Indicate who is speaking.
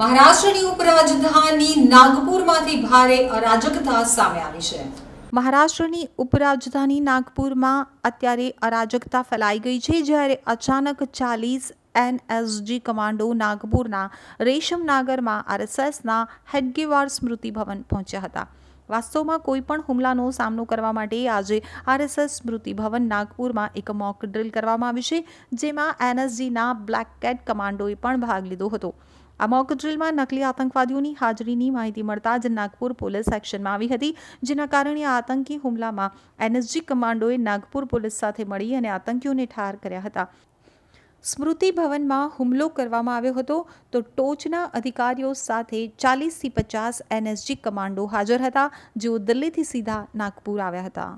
Speaker 1: મહારાષ્ટ્રની ઉપરાજધાની નાગપુરમાંથી ભારે અરાજકતા સામે આવી છે. મહારાષ્ટ્રની ઉપરાજધાની નાગપુરમાં અત્યારે અરાજકતા ફેલાઈ ગઈ છે જ્યારે અચાનક ચાલીસ એનએસજી કમાન્ડો નાગપુરના રેશમનાગરમાં આરએસએસના હેડગેવાર સ્મૃતિ ભવન પહોંચ્યા હતા. વાસ્તવમાં કોઈ પણ હુમલાનો સામનો કરવા માટે આજે આરએસએસ સ્મૃતિ ભવન નાગપુરમાં એક મોક ડ્રિલ કરવામાં આવી છે, જેમાં એનએસજીના બ્લેક કેટ કમાન્ડોએ પણ ભાગ લીધો હતો. આ મોક ડ્રિલમાં નકલી આતંકવાદીઓની હાજરીની માહિતી મળતા જ નાગપુર પોલીસ એક્શનમાં આવી હતી, જેના કારણે આ આતંકી હુમલામાં એનએસજી કમાન્ડોએ નાગપુર પોલીસ સાથે મળી અને આતંકીઓને ઠાર કર્યા હતા. સ્મૃતિ ભવનમાં હુમલો કરવામાં આવ્યો હતો, તો ટોચના અધિકારીઓ સાથે ચાલીસથી પચાસ એનએસજી કમાન્ડો હાજર હતા, જેઓ દિલ્હીથી સીધા નાગપુર આવ્યા હતા.